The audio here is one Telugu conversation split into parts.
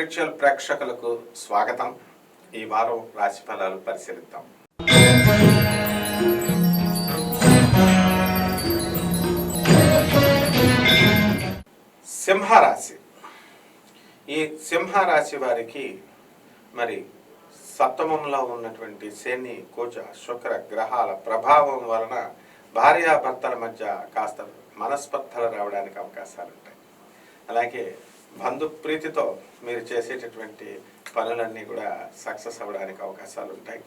ప్రేక్షకులకు స్వాగతం. ఈ వారం రాశి ఫలాలు పరిశీలిద్దాం. సింహరాశి. ఈ సింహరాశి వారికి మరి సప్తమంలో ఉన్నటువంటి శని కుజ శుక్ర గ్రహాల ప్రభావం వలన భార్యాభర్తల మధ్య కాస్త మనస్పర్ధలు రావడానికి అవకాశాలు ఉంటాయి అలాగే బంధు ప్రీతితో మీరు చేసేటటువంటి పనులన్నీ కూడా సక్సెస్ అవ్వడానికి అవకాశాలు ఉంటాయి.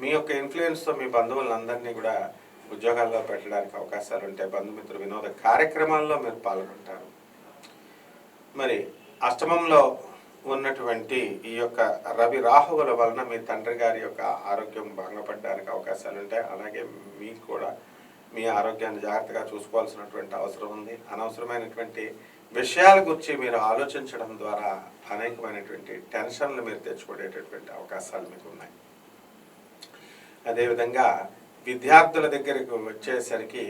మీ యొక్క ఇన్ఫ్లుయెన్స్తో మీ బంధువులందరినీ కూడా ఉద్యోగాల్లో పెట్టడానికి అవకాశాలు ఉంటాయి. బంధుమిత్రులు వినోద కార్యక్రమాల్లో మీరు పాల్గొంటారు. మరి అష్టమంలో ఉన్నటువంటి ఈ యొక్క రవి రాహువుల వలన మీ తండ్రి గారి యొక్క ఆరోగ్యం భంగపడడానికి అవకాశాలు ఉంటాయి. అలాగే మీకు కూడా మీ ఆరోగ్యాన్ని జాగ్రత్తగా చూసుకోవాల్సినటువంటి అవసరం ఉంది. అనవసరమైనటువంటి విషయాల గురించి మీరు ఆలోచించడం ద్వారా అనేకమైనటువంటి టెన్షన్లు మీరు తెచ్చుకునేటటువంటి అవకాశాలు మీకు ఉన్నాయి. అదేవిధంగా విద్యార్థుల దగ్గరకు వచ్చేసరికి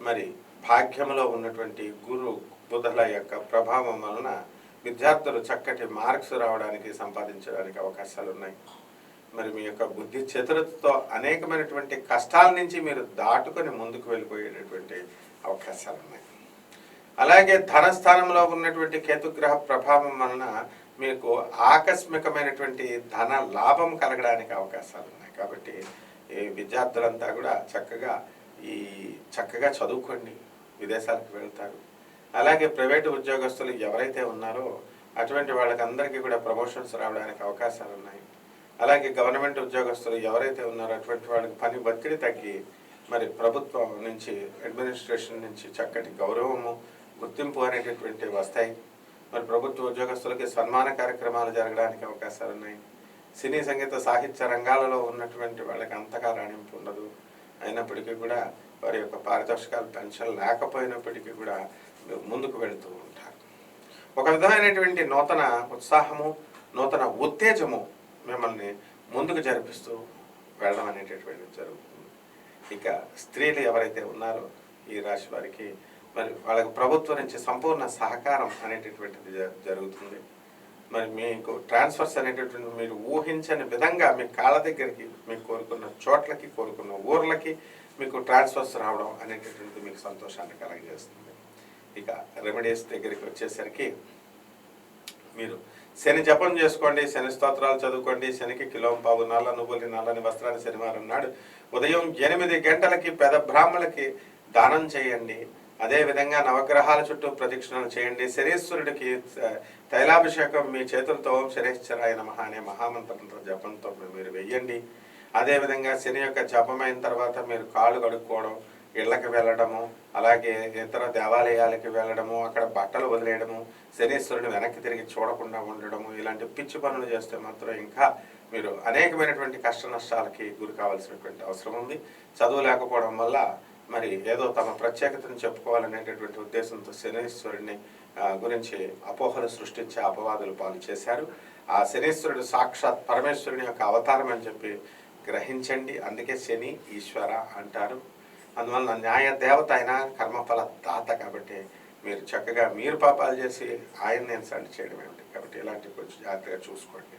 మరి భాగ్యంలో ఉన్నటువంటి గురు బుధల యొక్క ప్రభావం వలన విద్యార్థులు చక్కటి మార్క్స్ రావడానికి సంపాదించడానికి అవకాశాలు ఉన్నాయి. మరి మీ యొక్క బుద్ధి చతురతతో అనేకమైనటువంటి కష్టాల నుంచి మీరు దాటుకొని ముందుకు వెళ్ళిపోయేటటువంటి అవకాశాలు ఉన్నాయి. అలాగే ధనస్థానంలో ఉన్నటువంటి కేతుగ్రహ ప్రభావం వలన మీకు ఆకస్మికమైనటువంటి ధన లాభం కలగడానికి అవకాశాలు ఉన్నాయి. కాబట్టి ఈ విద్యార్థులంతా కూడా చక్కగా ఈ చక్కగా చదువుకోండి. విదేశాలకు వెళ్తారు. అలాగే ప్రైవేటు ఉద్యోగస్తులు ఎవరైతే ఉన్నారో అటువంటి వాళ్ళకందరికీ కూడా ప్రమోషన్స్ రావడానికి అవకాశాలు ఉన్నాయి. అలాగే గవర్నమెంట్ ఉద్యోగస్తులు ఎవరైతే ఉన్నారో అటువంటి వాళ్ళకి పని ఒత్తిడి తగ్గి మరి ప్రభుత్వం నుంచి అడ్మినిస్ట్రేషన్ నుంచి చక్కటి గౌరవము గుర్తింపు అనేటటువంటి వస్తాయి. మరి ప్రభుత్వ ఉద్యోగస్తులకి సన్మాన కార్యక్రమాలు జరగడానికి అవకాశాలు ఉన్నాయి. సినీ సంగీత సాహిత్య రంగాలలో ఉన్నటువంటి వాళ్ళకి అంతగా రాణింపు ఉండదు. అయినప్పటికీ కూడా వారి యొక్క పారితోషికాలు పెన్షన్ లేకపోయినప్పటికీ కూడా ముందుకు వెళుతూ ఉంటారు. ఒక విధమైనటువంటి నూతన ఉత్సాహము నూతన ఉత్తేజము మిమ్మల్ని ముందుకు జరిపిస్తూ వెళ్ళడం అనేటటువంటిది జరుగుతుంది. ఇక స్త్రీలు ఎవరైతే ఉన్నారో ఈ రాశి వారికి మరి వాళ్ళకి ప్రభుత్వం నుంచి సంపూర్ణ సహకారం అనేటటువంటిది జ- జరుగుతుంది. మరి మీకు ట్రాన్స్ఫర్స్ అనేటటువంటి మీరు ఊహించని విధంగా మీ కాళ్ళ దగ్గరికి మీకు కోరుకున్న చోట్లకి కోరుకున్న ఊర్లకి మీకు ట్రాన్స్ఫర్స్ రావడం అనేటటువంటిది మీకు సంతోషాన్ని కలగజేస్తుంది. ఇక రెమెడీస్ దగ్గరికి వచ్చేసరికి మీరు శని జపం చేసుకోండి శని స్తోత్రాలు చదువుకోండి శనికి కిలోం పావు నల్ల నువ్వులి నల్లని వస్త్రాన్ని శనివారం నాడు ఉదయం ఎనిమిది గంటలకి పెద బ్రాహ్మలకి దానం చేయండి. అదే విధంగా నవగ్రహాల చుట్టూ ప్రదక్షిణలు చేయండి. శనీశ్వరుడికి తైలాభిషేకం మీ చేతులతో ఓం శనేశ్వరాయ అనే మహామంత్రంతో జపంతో మీరు వెయ్యండి. అదేవిధంగా శని యొక్క జపమైన తర్వాత మీరు కాళ్ళు కడుక్కోవడం ఇళ్ళకి వెళ్ళడము అలాగే ఇతర దేవాలయాలకి వెళ్ళడము అక్కడ బట్టలు వదిలేయడము శనీశ్వరుని వెనక్కి తిరిగి చూడకుండా ఉండడము ఇలాంటి పిచ్చి పనులు చేస్తే మాత్రం ఇంకా మీరు అనేకమైనటువంటి కష్ట నష్టాలకి గురి కావాల్సినటువంటి అవసరం ఉంది. చదువు లేకపోవడం వల్ల మరి ఏదో తమ ప్రత్యేకతను చెప్పుకోవాలనేటటువంటి ఉద్దేశంతో శనీశ్వరుని గురించి అపోహలు సృష్టించే అపవాదులు పాలు చేశారు. ఆ శనేశ్వరుడు సాక్షాత్ పరమేశ్వరుని యొక్క అవతారం అని చెప్పి గ్రహించండి. అందుకే శని ఈశ్వర అంటారు. అందువలన న్యాయ దేవత అయిన కర్మఫల దాత కాబట్టి మీరు చక్కగా మీరు పాపాలు చేసి ఆయన నేను సండి చేయడం ఏమిటి? కాబట్టి ఇలాంటివి కొంచెం జాగ్రత్తగా చూసుకోండి.